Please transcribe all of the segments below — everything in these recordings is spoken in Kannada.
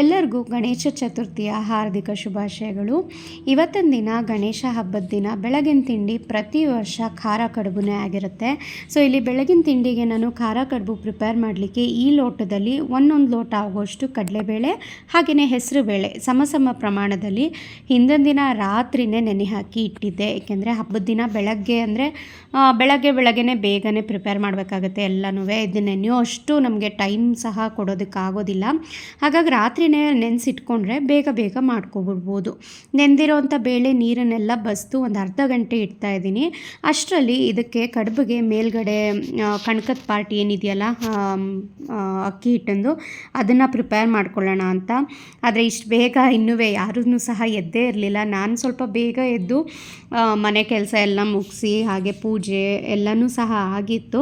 ಎಲ್ಲರಿಗೂ ಗಣೇಶ ಚತುರ್ಥಿಯ ಹಾರ್ದಿಕ ಶುಭಾಶಯಗಳು. ಇವತ್ತಿನ ದಿನ ಗಣೇಶ ಹಬ್ಬದ ದಿನ ಬೆಳಗಿನ ತಿಂಡಿ ಪ್ರತಿ ವರ್ಷ ಖಾರ ಕಡುಬುನೇ ಆಗಿರುತ್ತೆ. ಸೊ, ಇಲ್ಲಿ ಬೆಳಗಿನ ತಿಂಡಿಗೆ ನಾನು ಖಾರ ಕಡುಬು ಪ್ರಿಪೇರ್ ಮಾಡಲಿಕ್ಕೆ ಈ ಲೋಟದಲ್ಲಿ ಒಂದೊಂದು ಲೋಟ ಆಗುವಷ್ಟು ಕಡಲೆಬೇಳೆ, ಹಾಗೆಯೇ ಹೆಸರು ಬೇಳೆ ಸಮ ಸಮ ಪ್ರಮಾಣದಲ್ಲಿ ಹಿಂದಿನ ದಿನ ರಾತ್ರಿನೇ ನೆನೆ ಹಾಕಿ ಇಟ್ಟಿದ್ದೆ. ಏಕೆಂದರೆ ಹಬ್ಬದ ದಿನ ಬೆಳಗ್ಗೆ ಅಂದರೆ ಬೆಳಗ್ಗೆ ಬೆಳಗ್ಗೆನೇ ಬೇಗನೆ ಪ್ರಿಪೇರ್ ಮಾಡಬೇಕಾಗುತ್ತೆ ಎಲ್ಲನೂ ಇದು ನೆನೆಯೋ ಅಷ್ಟು ನಮಗೆ ಟೈಮ್ ಸಹ ಕೊಡೋದಕ್ಕಾಗೋದಿಲ್ಲ. ಹಾಗಾಗಿ ನೆನೆಸಿಟ್ಕೊಂಡ್ರೆ ಬೇಗ ಬೇಗ ಮಾಡ್ಕೊಬಿಡ್ಬೋದು. ನೆಂದಿರೋವಂಥ ಬೇಳೆ ನೀರನ್ನೆಲ್ಲ ಬಸ್ದು ಒಂದು ಅರ್ಧ ಗಂಟೆ ಇಡ್ತಾ ಇದ್ದೀನಿ. ಅಷ್ಟರಲ್ಲಿ ಇದಕ್ಕೆ ಕಡುಬಿಗೆ ಮೇಲ್ಗಡೆ ಕಣಕದ ಪಾರ್ಟಿ ಏನಿದೆಯಲ್ಲ ಅಕ್ಕಿ ಹಿಟ್ಟಂದು ಅದನ್ನು ಪ್ರಿಪೇರ್ ಮಾಡ್ಕೊಳ್ಳೋಣ ಅಂತ. ಆದರೆ ಇಷ್ಟು ಬೇಗ ಇನ್ನೂ ಯಾರೂ ಸಹ ಎದ್ದೇ ಇರಲಿಲ್ಲ. ನಾನು ಸ್ವಲ್ಪ ಬೇಗ ಎದ್ದು ಮನೆ ಕೆಲಸ ಎಲ್ಲ ಮುಗಿಸಿ, ಹಾಗೆ ಪೂಜೆ ಎಲ್ಲನೂ ಸಹ ಆಗಿತ್ತು.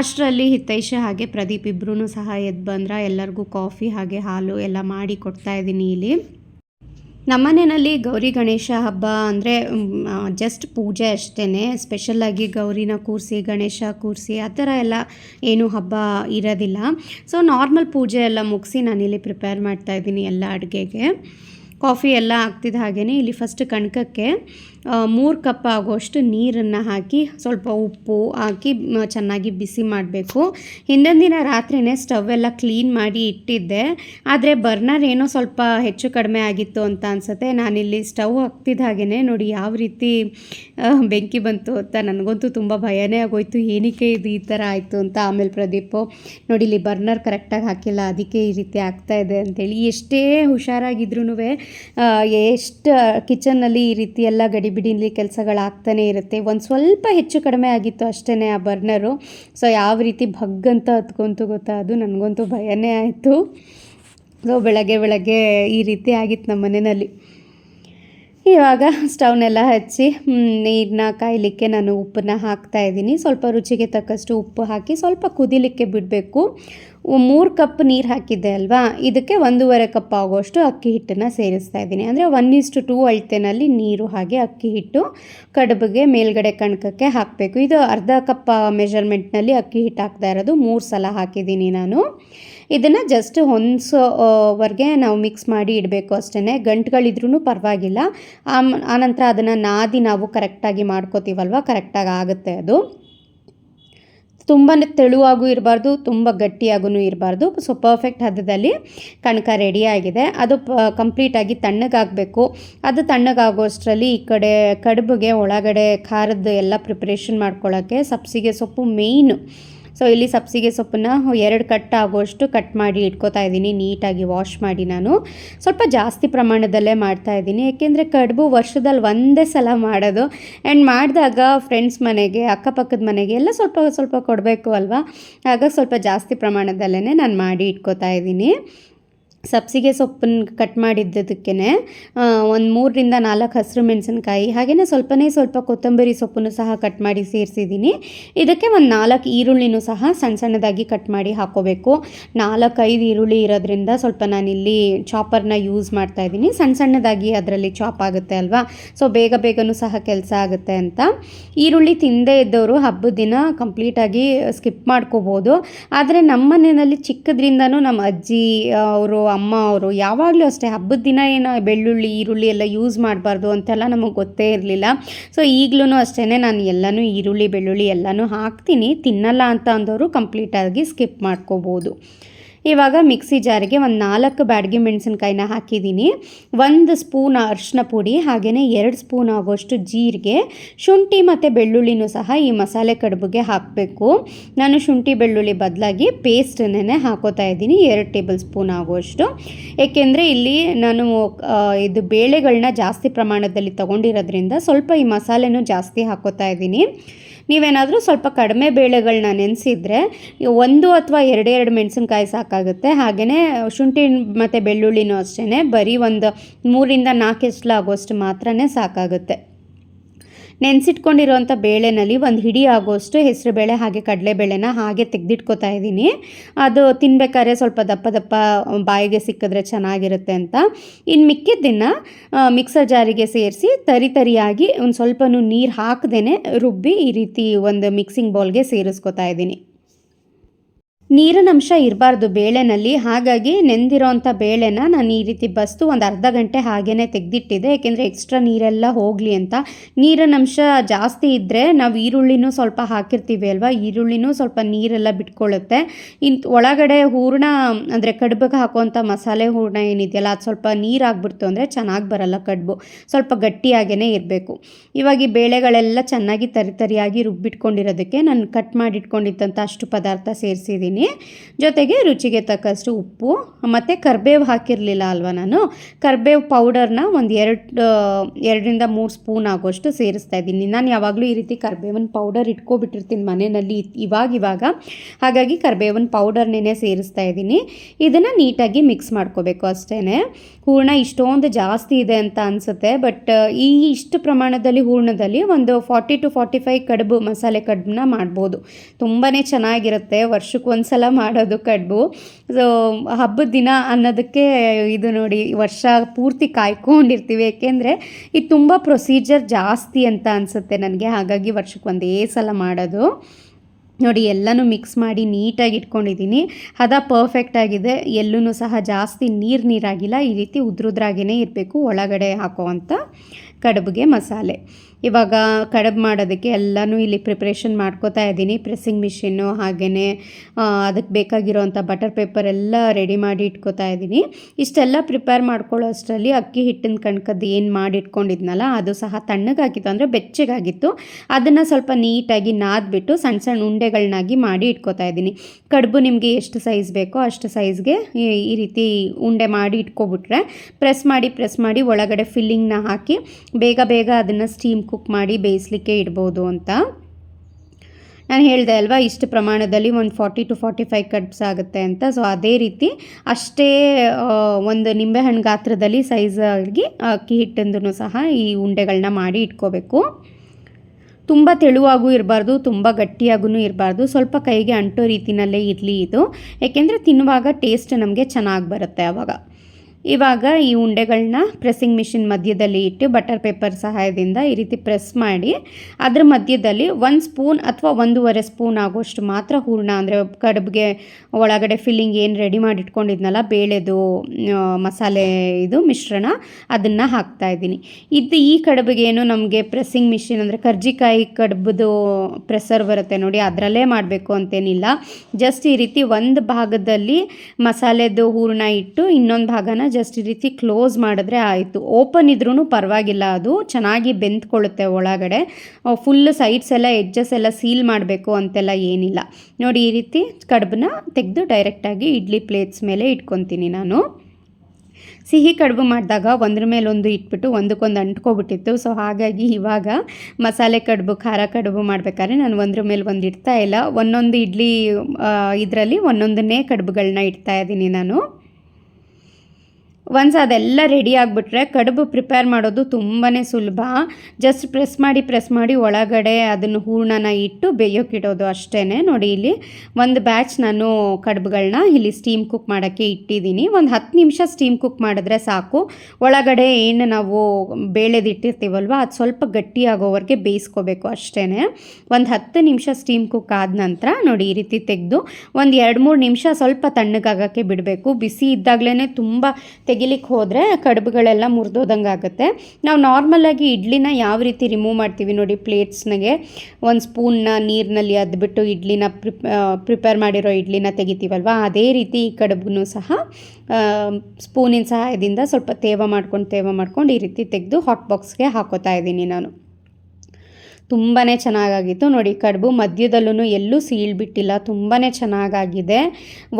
ಅಷ್ಟರಲ್ಲಿ ಹಿತೈಷ ಹಾಗೆ ಪ್ರದೀಪ್ ಇಬ್ಬರೂ ಸಹ ಎದ್ದು ಬಂದ್ರೆ ಎಲ್ಲರಿಗೂ ಕಾಫಿ ಹಾಗೆ ಹಾಲು ಎಲ್ಲ ಮಾಡಿ ಕೊಡ್ತಾ ಇದ್ದೀನಿ ಇಲ್ಲಿ. ನಮ್ಮನೆಯಲ್ಲಿ ಗೌರಿ ಗಣೇಶ ಹಬ್ಬ ಅಂದರೆ ಜಸ್ಟ್ ಪೂಜೆ ಅಷ್ಟೇ ಸ್ಪೆಷಲ್ಲಾಗಿ ಗೌರಿನ ಕೂರಿಸಿ, ಗಣೇಶ ಕೂರಿಸಿ, ಆ ಥರ ಎಲ್ಲ ಏನೂ ಹಬ್ಬ ಇರೋದಿಲ್ಲ. ಸೊ ನಾರ್ಮಲ್ ಪೂಜೆ ಎಲ್ಲ ಮುಗಿಸಿ ನಾನಿಲ್ಲಿ ಪ್ರಿಪೇರ್ ಮಾಡ್ತಾ ಇದ್ದೀನಿ ಎಲ್ಲ ಅಡುಗೆಗೆ. ಕಾಫಿ ಎಲ್ಲ ಆಗ್ತಿದ್ದ ಹಾಗೆಯೇ ಇಲ್ಲಿ ಫಸ್ಟ್ ಕಣ್ಕಕ್ಕೆ. ಮೂರು ಕಪ್ ಆಗೋಷ್ಟು ನೀರನ್ನು ಹಾಕಿ ಸ್ವಲ್ಪ ಉಪ್ಪು ಹಾಕಿ ಚೆನ್ನಾಗಿ ಬಿಸಿ ಮಾಡಬೇಕು. ಹಿಂದಿನ ದಿನ ರಾತ್ರಿನೇ ಸ್ಟವ್ ಎಲ್ಲ ಕ್ಲೀನ್ ಮಾಡಿ ಇಟ್ಟಿದ್ದೆ. ಆದರೆ ಬರ್ನರ್ ಏನೋ ಸ್ವಲ್ಪ ಹೆಚ್ಚು ಕಡಿಮೆ ಆಗಿತ್ತು ಅಂತ ಅನಿಸುತ್ತೆ. ನಾನಿಲ್ಲಿ ಸ್ಟವ್ ಹಾಕ್ತಿದ್ದ ಹಾಗೆಯೇ ನೋಡಿ ಯಾವ ರೀತಿ ಬೆಂಕಿ ಬಂತು ಅಂತ ನನಗಂತೂ ತುಂಬ ಭಯನೇ ಆಗೋಯ್ತು. ಏನಕ್ಕೆ ಇದು ಈ ಥರ ಆಯಿತು ಅಂತ ಆಮೇಲೆ ಪ್ರದೀಪು, ನೋಡಿ ಇಲ್ಲಿ ಬರ್ನರ್ ಕರೆಕ್ಟಾಗಿ ಹಾಕಿಲ್ಲ, ಅದಕ್ಕೆ ಈ ರೀತಿ ಆಗ್ತಾ ಇದೆ ಅಂತೇಳಿ ಎಷ್ಟೇ ಹುಷಾರಾಗಿದ್ರೂ ಎಷ್ಟು ಕಿಚನ್ನಲ್ಲಿ ಈ ರೀತಿ ಎಲ್ಲ ಗಡಿಬಿಡಿಲಿ ಕೆಲಸಗಳಾಗ್ತಾನೆ ಇರುತ್ತೆ. ಒಂದು ಸ್ವಲ್ಪ ಹೆಚ್ಚು ಕಡಿಮೆ ಆಗಿತ್ತು ಅಷ್ಟೇ ಆ ಬರ್ನರು. ಸೊ ಯಾವ ರೀತಿ ಭಗ್ಗಂತ ಹತ್ಕೊಂತು ಗೊತ್ತಾ? ಅದು ನನಗಂತೂ ಭಯನೇ ಆಯಿತು. ಸೊ ಬೆಳಗ್ಗೆ ಬೆಳಗ್ಗೆ ಈ ರೀತಿ ಆಗಿತ್ತು ನಮ್ಮ ಮನೆಯಲ್ಲಿ. ಇವಾಗ ಸ್ಟವ್ನೆಲ್ಲ ಹಚ್ಚಿ ನೀರನ್ನ ಕಾಯಲಿಕ್ಕೆ ನಾನು ಉಪ್ಪನ್ನ ಹಾಕ್ತಾ ಇದ್ದೀನಿ. ಸ್ವಲ್ಪ ರುಚಿಗೆ ತಕ್ಕಷ್ಟು ಉಪ್ಪು ಹಾಕಿ ಸ್ವಲ್ಪ ಕುದಿಲಿಕ್ಕೆ ಬಿಡಬೇಕು. ಮೂರು ಕಪ್ ನೀರು ಹಾಕಿದ್ದೆ ಅಲ್ವಾ? ಇದಕ್ಕೆ ಒಂದೂವರೆ ಕಪ್ ಆಗೋಷ್ಟು ಅಕ್ಕಿ ಹಿಟ್ಟನ್ನು ಸೇರಿಸ್ತಾ ಇದ್ದೀನಿ. ಅಂದರೆ ಒನ್ ಇಸ್ಟು ಟೂ ಅಳತೆನಲ್ಲಿ ನೀರು ಹಾಗೆ ಅಕ್ಕಿ ಹಿಟ್ಟು ಕಡುಬಿಗೆ ಮೇಲ್ಗಡೆ ಕಣಕಕ್ಕೆ ಹಾಕಬೇಕು. ಇದು ಅರ್ಧ ಕಪ್ ಮೆಷರ್ಮೆಂಟ್ನಲ್ಲಿ ಅಕ್ಕಿ ಹಿಟ್ಟು ಹಾಕ್ತಾ ಇರೋದು. ಮೂರು ಸಲ ಹಾಕಿದ್ದೀನಿ ನಾನು. ಇದನ್ನು ಜಸ್ಟ್ ಹೊಂದಿಸೋವರೆಗೆ ನಾವು ಮಿಕ್ಸ್ ಮಾಡಿ ಇಡಬೇಕು ಅಷ್ಟೇ ಗಂಟುಗಳಿದ್ರೂ ಪರವಾಗಿಲ್ಲ. ಆನಂತರ ಅದನ್ನು ನಾದಿ ನಾವು ಕರೆಕ್ಟಾಗಿ ಮಾಡ್ಕೋತೀವಲ್ವ? ಕರೆಕ್ಟಾಗಿ ಆಗುತ್ತೆ ಅದು. ತುಂಬಾ ತೆಳುವಾಗೂ ಇರಬಾರ್ದು, ತುಂಬ ಗಟ್ಟಿಯಾಗೂ ಇರಬಾರ್ದು. ಸೊ ಪರ್ಫೆಕ್ಟ್ ಹದದಲ್ಲಿ ಕಣಕ ರೆಡಿಯಾಗಿದೆ ಅದು ಪ ಕಂಪ್ಲೀಟಾಗಿ ತಣ್ಣಗಾಗಬೇಕು. ಅದು ತಣ್ಣಗಾಗೋಷ್ಟರಲ್ಲಿ ಈ ಕಡೆ ಕಡುಬಿಗೆ, ಒಳಗಡೆ ಖಾರದ ಎಲ್ಲ ಪ್ರಿಪ್ರೇಷನ್ ಮಾಡ್ಕೊಳ್ಳೋಕ್ಕೆ ಸಬ್ಸಿಗೆ ಸೊಪ್ಪು ಮೇಯ್ನು ಸೊ ಇಲ್ಲಿ ಸಬ್ಸಿಗೆ ಸೊಪ್ಪನ್ನ ಎರಡು ಕಟ್ ಆಗೋಷ್ಟು ಕಟ್ ಮಾಡಿ ಇಟ್ಕೋತಾ ಇದ್ದೀನಿ. ನೀಟಾಗಿ ವಾಶ್ ಮಾಡಿ ನಾನು. ಸ್ವಲ್ಪ ಜಾಸ್ತಿ ಪ್ರಮಾಣದಲ್ಲೇ ಮಾಡ್ತಾ ಇದ್ದೀನಿ. ಏಕೆಂದರೆ ಕಡುಬು ವರ್ಷದಲ್ಲಿ ಒಂದೇ ಸಲ ಮಾಡೋದು. ಆ್ಯಂಡ್ ಮಾಡಿದಾಗ ಫ್ರೆಂಡ್ಸ್ ಮನೆಗೆ, ಅಕ್ಕಪಕ್ಕದ ಮನೆಗೆ ಎಲ್ಲ ಸ್ವಲ್ಪ ಸ್ವಲ್ಪ ಕೊಡಬೇಕು ಅಲ್ವಾ? ಆಗ ಸ್ವಲ್ಪ ಜಾಸ್ತಿ ಪ್ರಮಾಣದಲ್ಲೇ ನಾನು ಮಾಡಿ ಇಟ್ಕೋತಾ ಇದ್ದೀನಿ. ಸಬ್ಸಿಗೆ ಸೊಪ್ಪನ್ನು ಕಟ್ ಮಾಡಿದ್ದದಕ್ಕೆ ಒಂದು ಮೂರರಿಂದ ನಾಲ್ಕು ಹಸಿರು ಮೆಣಸಿನ್ಕಾಯಿ ಹಾಗೆಯೇ ಸ್ವಲ್ಪನೇ ಸ್ವಲ್ಪ ಕೊತ್ತಂಬರಿ ಸೊಪ್ಪನ್ನು ಸಹ ಕಟ್ ಮಾಡಿ ಸೇರಿಸಿದ್ದೀನಿ. ಇದಕ್ಕೆ ಒಂದು ನಾಲ್ಕು ಈರುಳ್ಳಿನೂ ಸಹ ಸಣ್ಣ ಸಣ್ಣದಾಗಿ ಕಟ್ ಮಾಡಿ ಹಾಕ್ಕೋಬೇಕು ನಾಲ್ಕೈದು ಈರುಳ್ಳಿ ಇರೋದ್ರಿಂದ ಸ್ವಲ್ಪ ನಾನಿಲ್ಲಿ ಚಾಪರ್ನ ಯೂಸ್ ಮಾಡ್ತಾ ಇದ್ದೀನಿ. ಸಣ್ಣ ಸಣ್ಣದಾಗಿ ಅದರಲ್ಲಿ ಚಾಪ್ ಆಗುತ್ತೆ ಅಲ್ವಾ? ಸೊ ಬೇಗ ಬೇಗನೂ ಸಹ ಕೆಲಸ ಆಗುತ್ತೆ ಅಂತ. ಈರುಳ್ಳಿ ತಿಂದೇ ಇದ್ದವರು ಹಬ್ಬದ ದಿನ ಕಂಪ್ಲೀಟಾಗಿ ಸ್ಕಿಪ್ ಮಾಡ್ಕೋಬೋದು. ಆದರೆ ನಮ್ಮ ಮನೆಯಲ್ಲಿ ಚಿಕ್ಕದ್ರಿಂದನೂ ನಮ್ಮ ಅಜ್ಜಿ ಅವರು ಅಮ್ಮ ಅವರು ಯಾವಾಗಲೂ ಅಷ್ಟೇ ಹಬ್ಬದ ದಿನ ಏನೋ ಬೆಳ್ಳುಳ್ಳಿ, ಈರುಳ್ಳಿ ಎಲ್ಲ ಯೂಸ್ ಮಾಡಬಾರ್ದು ಅಂತೆಲ್ಲ ನಮಗೆ ಗೊತ್ತೇ ಇರಲಿಲ್ಲ. ಸೊ ಈಗಲೂ ಅಷ್ಟೇ ನಾನು ಎಲ್ಲನೂ ಈರುಳ್ಳಿ, ಬೆಳ್ಳುಳ್ಳಿ ಎಲ್ಲನೂ ಹಾಕ್ತೀನಿ. ತಿನ್ನಲ್ಲ ಅಂತ ಅಂದವರು ಕಂಪ್ಲೀಟಾಗಿ ಸ್ಕಿಪ್ ಮಾಡ್ಕೋಬೋದು. ಇವಾಗ ಮಿಕ್ಸಿ ಜಾರಿಗೆ ಒಂದು ನಾಲ್ಕು ಬ್ಯಾಡಗಿ ಮೆಣಸಿನ್ಕಾಯಿನ ಹಾಕಿದ್ದೀನಿ. ಒಂದು ಸ್ಪೂನ್ ಅರಿಶಿನ ಪುಡಿ ಹಾಗೆಯೇ ಎರಡು ಸ್ಪೂನ್ ಆಗೋಷ್ಟು ಜೀರಿಗೆ, ಶುಂಠಿ ಮತ್ತು ಬೆಳ್ಳುಳ್ಳಿನೂ ಸಹ ಈ ಮಸಾಲೆ ಕಡುಬುಗೆ ಹಾಕಬೇಕು. ನಾನು ಶುಂಠಿ ಬೆಳ್ಳುಳ್ಳಿ ಬದಲಾಗಿ ಪೇಸ್ಟನ್ನೇ ಹಾಕೋತಾ ಇದ್ದೀನಿ, ಎರಡು ಟೇಬಲ್ ಸ್ಪೂನ್ ಆಗುವಷ್ಟು ಏಕೆಂದರೆ ಇಲ್ಲಿ ನಾನು ಇದು ಬೇಳೆಗಳನ್ನ ಜಾಸ್ತಿ ಪ್ರಮಾಣದಲ್ಲಿ ತೊಗೊಂಡಿರೋದ್ರಿಂದ ಸ್ವಲ್ಪ ಈ ಮಸಾಲೆನೂ ಜಾಸ್ತಿ ಹಾಕೋತಾ ಇದ್ದೀನಿ. ನೀವೇನಾದರೂ ಸ್ವಲ್ಪ ಕಡಿಮೆ ಬೇಳೆಗಳನ್ನ ನೆನೆಸಿದ್ರೆ ಒಂದು ಅಥವಾ ಎರಡೆರಡು ಮೆಣಸಿನ್ಕಾಯಿ ಸಾಕಾಗುತ್ತೆ. ಹಾಗೆಯೇ ಶುಂಠಿ ಮತ್ತು ಬೆಳ್ಳುಳ್ಳಿನೂ ಅಷ್ಟೇ ಬರೀ ಒಂದು ಮೂರಿಂದ ನಾಲ್ಕು ಎಸ್ಲು ಆಗೋಷ್ಟು ಮಾತ್ರನೇ ಸಾಕಾಗುತ್ತೆ. ನೆನೆಸಿಟ್ಕೊಂಡಿರೋಂಥ ಬೇಳೆನಲ್ಲಿ ಒಂದು ಹಿಡಿ ಆಗೋಷ್ಟು ಹೆಸರುಬೇಳೆ ಹಾಗೆ ಕಡಲೆಬೇಳೆನ ಹಾಗೆ ತೆಗೆದಿಟ್ಕೋತಾ ಇದ್ದೀನಿ. ಅದು ತಿನ್ಬೇಕಾದ್ರೆ ಸ್ವಲ್ಪ ದಪ್ಪ ದಪ್ಪ ಬಾಯಿಗೆ ಸಿಕ್ಕಿದ್ರೆ ಚೆನ್ನಾಗಿರುತ್ತೆ ಅಂತ. ಇನ್ನು ಮಿಕ್ಕಿದ್ದನ್ನು ಮಿಕ್ಸರ್ ಜಾರಿಗೆ ಸೇರಿಸಿ ತರಿ ತರಿಯಾಗಿ ಒಂದು ಸ್ವಲ್ಪನೂ ನೀರು ಹಾಕದೇ ರುಬ್ಬಿ ಈ ರೀತಿ ಒಂದು ಮಿಕ್ಸಿಂಗ್ ಬೌಲ್ಗೆ ಸೇರಿಸ್ಕೊತಾ ಇದ್ದೀನಿ. ನೀರಿನ ಅಂಶ ಇರಬಾರ್ದು ಬೇಳೆನಲ್ಲಿ, ಹಾಗಾಗಿ ನೆಂದಿರೋಂಥ ಬೇಳೆನ ನಾನು ಈ ರೀತಿ ಬಸ್ತು ಒಂದು ಅರ್ಧ ಗಂಟೆ ಹಾಗೇ ತೆಗೆದಿಟ್ಟಿದ್ದೆ. ಏಕೆಂದರೆ ಎಕ್ಸ್ಟ್ರಾ ನೀರೆಲ್ಲ ಹೋಗಲಿ ಅಂತ. ನೀರಿನ ಅಂಶ ಜಾಸ್ತಿ ಇದ್ದರೆ ನಾವು ಈರುಳ್ಳಿನೂ ಸ್ವಲ್ಪ ಹಾಕಿರ್ತೀವಿ ಅಲ್ವಾ? ಈರುಳ್ಳಿನೂ ಸ್ವಲ್ಪ ನೀರೆಲ್ಲ ಬಿಟ್ಕೊಳ್ಳುತ್ತೆ. ಇನ್ ಒಳಗಡೆ ಹೂರಣ, ಅಂದರೆ ಕಡುಬಿಗೆ ಹಾಕುವಂಥ ಮಸಾಲೆ ಹೂರ್ಣ ಏನಿದೆಯಲ್ಲ, ಅದು ಸ್ವಲ್ಪ ನೀರು ಆಗ್ಬಿಡ್ತು ಅಂದರೆ ಚೆನ್ನಾಗಿ ಬರಲ್ಲ ಕಡುಬು. ಸ್ವಲ್ಪ ಗಟ್ಟಿಯಾಗೇ ಇರಬೇಕು. ಇವಾಗ ಈ ಬೇಳೆಗಳೆಲ್ಲ ಚೆನ್ನಾಗಿ ತರಿತರಿಯಾಗಿ ರುಬ್ಬಿಟ್ಕೊಂಡಿರೋದಕ್ಕೆ ನಾನು ಕಟ್ ಮಾಡಿಟ್ಕೊಂಡಿದ್ದಂಥ ಅಷ್ಟು ಪದಾರ್ಥ ಸೇರಿಸಿದ್ದೀನಿ. ಜೊತೆಗೆ ರುಚಿಗೆ ತಕ್ಕಷ್ಟು ಉಪ್ಪು, ಮತ್ತು ಕರ್ಬೇವು ಹಾಕಿರಲಿಲ್ಲ ಅಲ್ವಾ ನಾನು? ಕರ್ಬೇವು ಪೌಡರ್ನ ಒಂದು ಎರಡು ಎರಡರಿಂದ ಮೂರು ಸ್ಪೂನ್ ಆಗೋಷ್ಟು ಸೇರಿಸ್ತಾ ಇದ್ದೀನಿ. ನಾನು ಯಾವಾಗಲೂ ಈ ರೀತಿ ಕರ್ಬೇವಿನ ಪೌಡರ್ ಇಟ್ಕೊಬಿಟ್ಟಿರ್ತೀನಿ ಮನೆಯಲ್ಲಿ ಇವಾಗ ಇವಾಗ. ಹಾಗಾಗಿ ಕರ್ಬೇವಿನ ಪೌಡರ್ನೇ ಸೇರಿಸ್ತಾ ಇದ್ದೀನಿ. ಇದನ್ನು ನೀಟಾಗಿ ಮಿಕ್ಸ್ ಮಾಡ್ಕೋಬೇಕು ಅಷ್ಟೇ ಹೂರ್ಣ ಇಷ್ಟೊಂದು ಜಾಸ್ತಿ ಇದೆ ಅಂತ ಅನಿಸುತ್ತೆ, ಬಟ್ ಈ ಇಷ್ಟು ಪ್ರಮಾಣದಲ್ಲಿ ಹೂರ್ಣದಲ್ಲಿ ಒಂದು ಫಾರ್ಟಿ ಟು ಫಾರ್ಟಿ ಫೈವ್ ಕಡುಬು ಮಸಾಲೆ ಕಡುಬನ್ನ ಮಾಡ್ಬೋದು. ತುಂಬಾ ಚೆನ್ನಾಗಿರುತ್ತೆ. ವರ್ಷಕ್ಕೆ ಒಂದು ಸಲ ಮಾಡೋದು ಕಡುಬು. ಸೊ ಹಬ್ಬದ ದಿನ ಅನ್ನೋದಕ್ಕೆ ಇದು ನೋಡಿ, ವರ್ಷ ಪೂರ್ತಿ ಕಾಯ್ಕೊಂಡಿರ್ತೀವಿ. ಏಕೆಂದರೆ ಇದು ತುಂಬ ಪ್ರೊಸೀಜರ್ ಜಾಸ್ತಿ ಅಂತ ಅನಿಸುತ್ತೆ ನನಗೆ. ಹಾಗಾಗಿ ವರ್ಷಕ್ಕೆ ಒಂದೇ ಸಲ ಮಾಡೋದು. ನೋಡಿ, ಎಲ್ಲನೂ ಮಿಕ್ಸ್ ಮಾಡಿ ನೀಟಾಗಿ ಇಟ್ಕೊಂಡಿದ್ದೀನಿ. ಹದ ಪರ್ಫೆಕ್ಟ್ ಆಗಿದೆ. ಎಲ್ಲೂ ಸಹ ಜಾಸ್ತಿ ನೀರು ನೀರಾಗಿಲ್ಲ. ಈ ರೀತಿ ಉದ್ರುದ್ರಾಗೇ ಇರಬೇಕು. ಒಳಗಡೆ ಹಾಕೋವಂಥ ಕಡುಬಿಗೆ ಮಸಾಲೆ. ಇವಾಗ ಕಡಬು ಮಾಡೋದಕ್ಕೆ ಎಲ್ಲನೂ ಇಲ್ಲಿ ಪ್ರಿಪ್ರೇಷನ್ ಮಾಡ್ಕೋತಾ ಇದ್ದೀನಿ. ಪ್ರೆಸ್ಸಿಂಗ್ ಮಿಷಿನ್ನು ಹಾಗೆಯೇ ಅದಕ್ಕೆ ಬೇಕಾಗಿರೋವಂಥ ಬಟರ್ ಪೇಪರ್ ಎಲ್ಲ ರೆಡಿ ಮಾಡಿ ಇಟ್ಕೋತಾ ಇದ್ದೀನಿ. ಇಷ್ಟೆಲ್ಲ ಪ್ರಿಪೇರ್ ಮಾಡ್ಕೊಳ್ಳೋ ಅಷ್ಟರಲ್ಲಿ ಅಕ್ಕಿ ಹಿಟ್ಟಿನ ಕಣಕದ್ದು ಏನು ಮಾಡಿ ಇಟ್ಕೊಂಡಿದ್ನಲ್ಲ, ಅದು ಸಹ ತಣ್ಣಗಾಗಿತ್ತು ಅಂದರೆ ಬೆಚ್ಚಗಾಗಿತ್ತು. ಅದನ್ನು ಸ್ವಲ್ಪ ನೀಟಾಗಿ ನಾದ್ಬಿಟ್ಟು ಸಣ್ಣ ಸಣ್ಣ ಉಂಡೆಗಳನ್ನಾಗಿ ಮಾಡಿ ಇಟ್ಕೋತಾ ಇದ್ದೀನಿ. ಕಡುಬು ನಿಮಗೆ ಎಷ್ಟು ಸೈಜ್ ಬೇಕೋ ಅಷ್ಟು ಸೈಜ್ಗೆ ಈ ರೀತಿ ಉಂಡೆ ಮಾಡಿ ಇಟ್ಕೊಬಿಟ್ರೆ ಪ್ರೆಸ್ ಮಾಡಿ ಪ್ರೆಸ್ ಮಾಡಿ ಒಳಗಡೆ ಫಿಲ್ಲಿಂಗ್ನ ಹಾಕಿ ಬೇಗ ಬೇಗ ಅದನ್ನು ಸ್ಟೀಮ್ ಕುಕ್ ಮಾಡಿ ಬೇಯಿಸ್ಲಿಕ್ಕೆ ಇಡ್ಬೋದು ಅಂತ. ನಾನು ಹೇಳಿದೆ ಅಲ್ವಾ, ಇಷ್ಟು ಪ್ರಮಾಣದಲ್ಲಿ ಒಂದು forty to forty five cuts ಆಗುತ್ತೆ ಅಂತ. ಸೊ ಅದೇ ರೀತಿ ಅಷ್ಟೇ ಒಂದು ನಿಂಬೆಹಣ್ಣು ಗಾತ್ರದಲ್ಲಿ ಸೈಜಾಗಿ ಅಕ್ಕಿ ಹಿಟ್ಟಂದೂ ಸಹ ಈ ಉಂಡೆಗಳನ್ನ ಮಾಡಿ ಇಟ್ಕೋಬೇಕು. ತುಂಬ ತೆಳುವಾಗೂ ಇರಬಾರ್ದು, ತುಂಬ ಗಟ್ಟಿಯಾಗೂ ಇರಬಾರ್ದು. ಸ್ವಲ್ಪ ಕೈಗೆ ಅಂಟೋ ರೀತಿಯಲ್ಲೇ ಇರಲಿ ಇದು. ಏಕೆಂದರೆ ತಿನ್ನುವಾಗ ಟೇಸ್ಟ್ ನಮಗೆ ಚೆನ್ನಾಗಿ ಬರುತ್ತೆ ಆವಾಗ ಇವಾಗ ಈ ಉಂಡೆಗಳನ್ನ ಪ್ರೆಸ್ಸಿಂಗ್ ಮಿಷಿನ್ ಮಧ್ಯದಲ್ಲಿ ಇಟ್ಟು ಬಟರ್ ಪೇಪರ್ ಸಹಾಯದಿಂದ ಈ ರೀತಿ ಪ್ರೆಸ್ ಮಾಡಿ, ಅದರ ಮಧ್ಯದಲ್ಲಿ ಒಂದು ಸ್ಪೂನ್ ಅಥವಾ ಒಂದೂವರೆ ಸ್ಪೂನ್ ಆಗೋಷ್ಟು ಮಾತ್ರ ಹೂರ್ಣ ಅಂದರೆ ಕಡುಬಿಗೆ ಒಳಗಡೆ ಫಿಲ್ಲಿಂಗ್ ಏನು ರೆಡಿ ಮಾಡಿ ಇಟ್ಕೊಂಡಿದ್ನಲ್ಲ ಬೇಳೆದು ಮಸಾಲೆ ಇದು ಮಿಶ್ರಣ ಅದನ್ನು ಹಾಕ್ತಾ ಇದ್ದೀನಿ. ಇದು ಈ ಕಡುಬಿಗೇನು ನಮಗೆ ಪ್ರೆಸ್ಸಿಂಗ್ ಮಿಷಿನ್ ಅಂದರೆ ಕರ್ಜಿಕಾಯಿ ಕಡುಬದು ಪ್ರೆಸರ್ ಬರುತ್ತೆ ನೋಡಿ, ಅದರಲ್ಲೇ ಮಾಡಬೇಕು ಅಂತೇನಿಲ್ಲ. ಜಸ್ಟ್ ಈ ರೀತಿ ಒಂದು ಭಾಗದಲ್ಲಿ ಮಸಾಲೆದು ಹೂರ್ಣ ಇಟ್ಟು ಇನ್ನೊಂದು ಭಾಗನ ಜಸ್ಟ್ ಈ ರೀತಿ ಕ್ಲೋಸ್ ಮಾಡಿದ್ರೆ ಆಯಿತು. ಓಪನ್ ಇದ್ರೂ ಪರವಾಗಿಲ್ಲ ಅದು. ಚೆನ್ನಾಗಿ ಬೆಂದ್ಕೊಳ್ಳುತ್ತೆ ಒಳಗಡೆ. ಫುಲ್ ಸೈಡ್ಸ್ ಎಲ್ಲ ಎಡ್ಜಸ್ ಎಲ್ಲ ಸೀಲ್ ಮಾಡಬೇಕು ಅಂತೆಲ್ಲ ಏನಿಲ್ಲ. ನೋಡಿ, ಈ ರೀತಿ ಕಡುಬನ್ನ ತೆಗೆದು ಡೈರೆಕ್ಟಾಗಿ ಇಡ್ಲಿ ಪ್ಲೇಟ್ಸ್ ಮೇಲೆ ಇಟ್ಕೊತೀನಿ ನಾನು. ಸಿಹಿ ಕಡುಬು ಮಾಡಿದಾಗ ಒಂದ್ರ ಮೇಲೊಂದು ಇಟ್ಬಿಟ್ಟು ಒಂದಕ್ಕೊಂದು ಅಂಟ್ಕೊಬಿಟ್ಟಿತ್ತು. ಸೊ ಹಾಗಾಗಿ ಇವಾಗ ಮಸಾಲೆ ಕಡುಬು, ಖಾರ ಕಡುಬು ಮಾಡಬೇಕಾದ್ರೆ ನಾನು ಒಂದ್ರ ಮೇಲೆ ಒಂದು ಇಡ್ತಾ ಇಲ್ಲ. ಒಂದೊಂದು ಇಡ್ಲಿ ಇದರಲ್ಲಿ ಒಂದೊಂದನ್ನೇ ಕಡುಬುಗಳನ್ನ ಇಡ್ತಾ ಇದ್ದೀನಿ ನಾನು. ಒನ್ಸ್ ಅದೆಲ್ಲ ರೆಡಿ ಆಗಿಬಿಟ್ರೆ ಕಡುಬು ಪ್ರಿಪೇರ್ ಮಾಡೋದು ತುಂಬಾ ಸುಲಭ. ಜಸ್ಟ್ ಪ್ರೆಸ್ ಮಾಡಿ ಪ್ರೆಸ್ ಮಾಡಿ ಒಳಗಡೆ ಅದನ್ನು ಹೂರ್ಣನ ಇಟ್ಟು ಬೇಯೋಕ್ಕಿಡೋದು ಅಷ್ಟೇ ನೋಡಿ ಇಲ್ಲಿ ಒಂದು ಬ್ಯಾಚ್ ನಾನು ಕಡುಬುಗಳನ್ನ ಇಲ್ಲಿ ಸ್ಟೀಮ್ ಕುಕ್ ಮಾಡೋಕ್ಕೆ ಇಟ್ಟಿದ್ದೀನಿ. ಒಂದು ಹತ್ತು ನಿಮಿಷ ಸ್ಟೀಮ್ ಕುಕ್ ಮಾಡಿದ್ರೆ ಸಾಕು. ಒಳಗಡೆ ಏನು ನಾವು ಬೇಳೆದಿಟ್ಟಿರ್ತೀವಲ್ವ, ಅದು ಸ್ವಲ್ಪ ಗಟ್ಟಿಯಾಗೋವರೆಗೆ ಬೇಯಿಸ್ಕೋಬೇಕು ಅಷ್ಟೇ ಒಂದು ಹತ್ತು ನಿಮಿಷ ಸ್ಟೀಮ್ ಕುಕ್ ಆದ ನಂತರ ನೋಡಿ ಈ ರೀತಿ ತೆಗೆದು ಒಂದು ಎರಡು ಮೂರು ನಿಮಿಷ ಸ್ವಲ್ಪ ತಣ್ಣಗಾಗೋಕ್ಕೆ ಬಿಡಬೇಕು. ಬಿಸಿ ಇದ್ದಾಗಲೇ ತುಂಬ ತೆಗಿಲಿಕ್ಕೆ ಹೋದರೆ ಕಡುಬುಗಳೆಲ್ಲ ಮುರಿದೋದಂಗೆ ಆಗುತ್ತೆ. ನಾವು ನಾರ್ಮಲಾಗಿ ಇಡ್ಲಿನ ಯಾವ ರೀತಿ ರಿಮೂವ್ ಮಾಡ್ತೀವಿ ನೋಡಿ ಪ್ಲೇಟ್ಸ್ನಾಗೆ ಒಂದು ಸ್ಪೂನ್ನ ನೀರಿನಲ್ಲಿ ಅದ್ಬಿಟ್ಟು ಇಡ್ಲಿನ ಪ್ರಿಪೇರ್ ಮಾಡಿರೋ ಇಡ್ಲಿನ ತೆಗಿತೀವಲ್ವ? ಅದೇ ರೀತಿ ಈ ಕಡುಬು ಸಹ ಸ್ಪೂನಿನ ಸಹಾಯದಿಂದ ಸ್ವಲ್ಪ ತೇವ ಮಾಡ್ಕೊಂಡು ತೇವ ಮಾಡ್ಕೊಂಡು ಈ ರೀತಿ ತೆಗೆದು ಹಾಟ್ ಬಾಕ್ಸ್ಗೆ ಹಾಕೋತಾ ಇದ್ದೀನಿ ನಾನು. ತುಂಬಾ ಚೆನ್ನಾಗಾಗಿತ್ತು. ನೋಡಿ ಕಡುಬು ಮಧ್ಯದಲ್ಲೂ ಎಲ್ಲೂ ಸೀಳ್ಬಿಟ್ಟಿಲ್ಲ ತುಂಬಾ ಚೆನ್ನಾಗಾಗಿದೆ.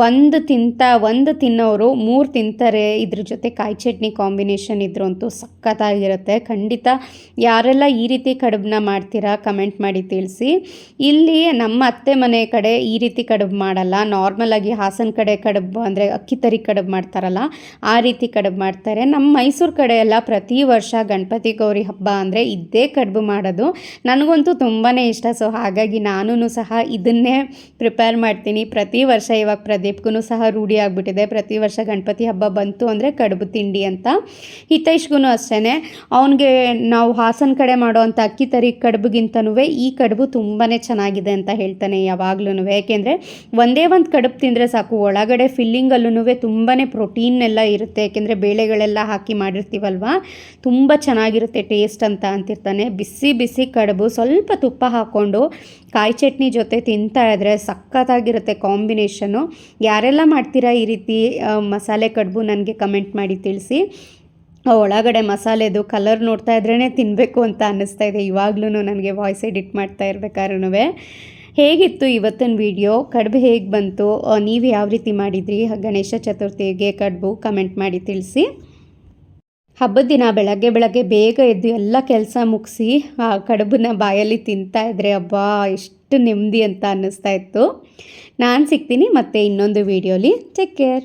ಒಂದು ತಿಂತ, ಒಂದು ತಿನ್ನೋರು ಮೂರು ತಿಂತಾರೆ. ಇದ್ರ ಜೊತೆ ಕಾಯಿ ಚಟ್ನಿ ಕಾಂಬಿನೇಷನ್ ಇದ್ರು ಅಂತೂ ಸಖತ್ತಾಗಿರುತ್ತೆ. ಖಂಡಿತ ಯಾರೆಲ್ಲ ಈ ರೀತಿ ಕಡುಬನ್ನ ಮಾಡ್ತೀರಾ ಕಮೆಂಟ್ ಮಾಡಿ ತಿಳಿಸಿ. ಇಲ್ಲಿ ನಮ್ಮ ಅತ್ತೆ ಮನೆ ಕಡೆ ಈ ರೀತಿ ಕಡುಬು ಮಾಡಲ್ಲ. ನಾರ್ಮಲಾಗಿ ಹಾಸನ ಕಡೆ ಕಡುಬು ಅಂದರೆ ಅಕ್ಕಿ ತರಿ ಕಡುಬು ಮಾಡ್ತಾರಲ್ಲ, ಆ ರೀತಿ ಕಡುಬು ಮಾಡ್ತಾರೆ. ನಮ್ಮ ಮೈಸೂರು ಕಡೆ ಎಲ್ಲ ಪ್ರತಿ ವರ್ಷ ಗಣಪತಿ ಗೌರಿ ಹಬ್ಬ ಅಂದರೆ ಇದ್ದೇ ಕಡುಬು ಮಾಡೋದು. ನಾನು ನನಗಂತೂ ತುಂಬಾ ಇಷ್ಟ. ಸೊ ಹಾಗಾಗಿ ನಾನು ಸಹ ಇದನ್ನೇ ಪ್ರಿಪೇರ್ ಮಾಡ್ತೀನಿ. ಪ್ರತಿ ವರ್ಷ ಇವಾಗ ಪ್ರದೀಪ್ಗೂ ಸಹ ರೂಢಿ ಆಗಿಬಿಟ್ಟಿದೆ. ಪ್ರತಿ ವರ್ಷ ಗಣಪತಿ ಹಬ್ಬ ಬಂತು ಅಂದರೆ ಕಡುಬು ತಿಂಡಿ ಅಂತ. ಹಿತೈಷ್ಗೂ ಅಷ್ಟೇ ಅವನಿಗೆ ನಾವು ಹಾಸನ ಕಡೆ ಮಾಡೋವಂಥ ಅಕ್ಕಿ ತರಿ ಕಡುಬುಗಿಂತನೂ ಈ ಕಡುಬು ತುಂಬಾ ಚೆನ್ನಾಗಿದೆ ಅಂತ ಹೇಳ್ತಾನೆ ಯಾವಾಗ್ಲೂ ಏಕೆಂದರೆ ಒಂದೇ ಒಂದು ಕಡುಬು ತಿಂದರೆ ಸಾಕು. ಒಳಗಡೆ ಫಿಲ್ಲಿಂಗಲ್ಲೂ ತುಂಬಾ ಪ್ರೋಟೀನ್ ಎಲ್ಲ ಇರುತ್ತೆ. ಏಕೆಂದರೆ ಬೇಳೆಗಳೆಲ್ಲ ಹಾಕಿ ಮಾಡಿರ್ತೀವಲ್ವ? ತುಂಬ ಚೆನ್ನಾಗಿರುತ್ತೆ ಟೇಸ್ಟ್ ಅಂತ ಅಂತಿರ್ತಾನೆ. ಬಿಸಿ ಬಿಸಿ ಕಡುಬು. ಸ್ವಲ್ಪ ತುಪ್ಪ ಹಾಕ್ಕೊಂಡು ಕಾಯಿ ಚಟ್ನಿ ಜೊತೆ ತಿಂತಾ ಇದ್ರೆ ಸಖತ್ತಾಗಿರುತ್ತೆ ಕಾಂಬಿನೇಷನು ಯಾರೆಲ್ಲ ಮಾಡ್ತೀರಾ ಈ ರೀತಿ ಮಸಾಲೆ ಕಡುಬು ನನಗೆ ಕಮೆಂಟ್ ಮಾಡಿ ತಿಳಿಸಿ. ಒಳಗಡೆ ಮಸಾಲೆದು ಕಲರ್ ನೋಡ್ತಾ ಇದ್ರೇ ತಿನ್ನಬೇಕು ಅಂತ ಅನ್ನಿಸ್ತಾ ಇದೆ. ಇವಾಗ್ಲೂ ನನಗೆ ವಾಯ್ಸ್ ಎಡಿಟ್ ಮಾಡ್ತಾ ಇರ್ಬೇಕಾದ್ರೂ ಹೇಗಿತ್ತು ಇವತ್ತಿನ ವಿಡಿಯೋ? ಕಡುಬು ಹೇಗೆ ಬಂತು? ನೀವು ಯಾವ ರೀತಿ ಮಾಡಿದ್ರಿ? ಗಣೇಶ ಚತುರ್ಥಿಗೆ ಕಡುಬು ಕಮೆಂಟ್ ಮಾಡಿ ತಿಳಿಸಿ. ಹಬ್ಬದ ದಿನ ಬೆಳಗ್ಗೆ ಬೆಳಗ್ಗೆ ಬೇಗ ಎದ್ದು ಎಲ್ಲ ಕೆಲಸ ಮುಗಿಸಿ, ಆ ಕಡುಬನ್ನ ಬಾಯಲ್ಲಿ ತಿಂತಾ ಇದ್ರೆ ಅಬ್ಬಾ ಎಷ್ಟು ನೆಮ್ಮದಿ ಅಂತ ಅನ್ನಿಸ್ತಾ ಇತ್ತು. ನಾನು ಸಿಗ್ತೀನಿ ಮತ್ತೆ ಇನ್ನೊಂದು ವೀಡಿಯೋಲಿ ಟೇಕ್ ಕೇರ್